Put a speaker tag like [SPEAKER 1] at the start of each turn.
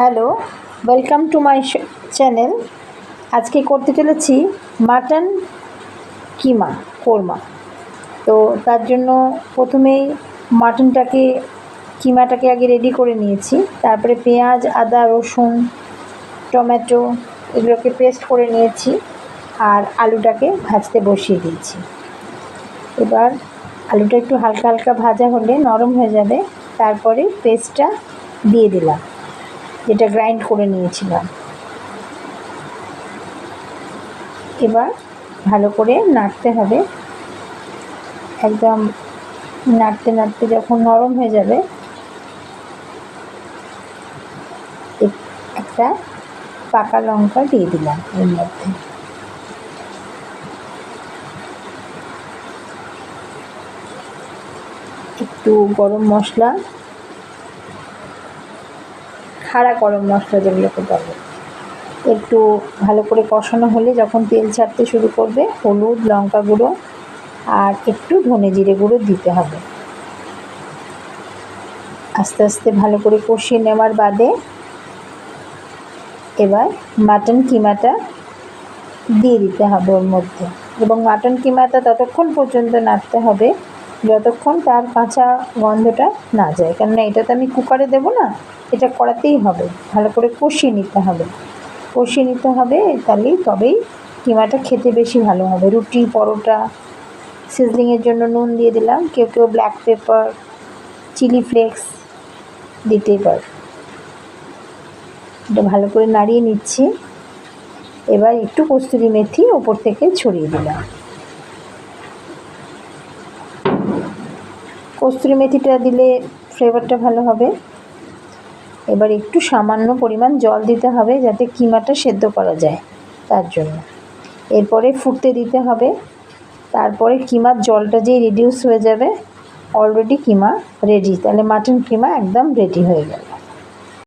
[SPEAKER 1] Hello welcome to my channel আজকে করতে চলেছি মাটন কিমা কোরমা তো তার জন্য প্রথমেই মাটনটাকে কিমাটাকে আগে রেডি করে নিয়েছি। তারপরে পেঁয়াজ, আদা, রসুন, টমেটো এগুলোকে পেস্ট করে নিয়েছি আর আলুটাকে ভাজতে বসিয়ে দিয়েছি। এবার আলুটা একটু হালকা হালকা ভাজা হলে নরম হয়ে যাবে। তারপরে পেস্টটা দিয়ে দিলাম। যেটা গ্রাইন্ড করে নিয়েছিলাম। এবার ভালো করে নাড়তে হবে। একদম নাড়তে নাড়তে যখন নরম হয়ে যাবে এক- একটা পাকা লঙ্কা দিয়ে দিলাম এর মধ্যে। একটু গরম মশলা খাড়া গরম মশলা যেগুলোকে বলে একটু ভালো করে কষানো হলে যখন তেল ছাড়তে শুরু করবে, হলুদ, লঙ্কা গুঁড়ো আর একটু ধনে জিরে গুঁড়ো দিতে হবে। আস্তে আস্তে ভালো করে কষিয়ে নেওয়ার বাদে এবার মাটন কিমাটা দিয়ে দিতে হবে ওর মধ্যে। এবং মাটন কিমাটা ততক্ষণ পর্যন্ত নাড়তে হবে যতক্ষণ তার কাঁচা গন্ধটা না যায়। কেননা এটা তো আমি কুকারে দেবো না, এটা করাতেই হবে। ভালো করে কষিয়ে নিতে হবে। কষিয়ে নিতে হবে তাহলেই তবেই কিমাটা খেতে বেশি ভালো হবে। রুটি, পরোটা, সিজলিংয়ের জন্য নুন দিয়ে দিলাম। কেউ কেউ ব্ল্যাক পেপার, চিলি ফ্লেক্স দিতেই পারে। এটা ভালো করে নাড়িয়ে নিচ্ছি। এবার একটু কস্তুরি মেথি ওপর থেকে ছড়িয়ে দিলাম। কস্তুরি মেথিটা দিলে ফ্লেভারটা ভালো হবে। এবার একটু সামান্য পরিমাণ জল দিতে হবে যাতে কিমাটা সেদ্ধ করা যায় তার জন্য। এরপরে ফুটতে দিতে হবে। তারপরে কিমার জলটা যেই রিডিউস হয়ে যাবে অলরেডি কিমা রেডি তাহলে মাটন কিমা একদম রেডি হয়ে গেল।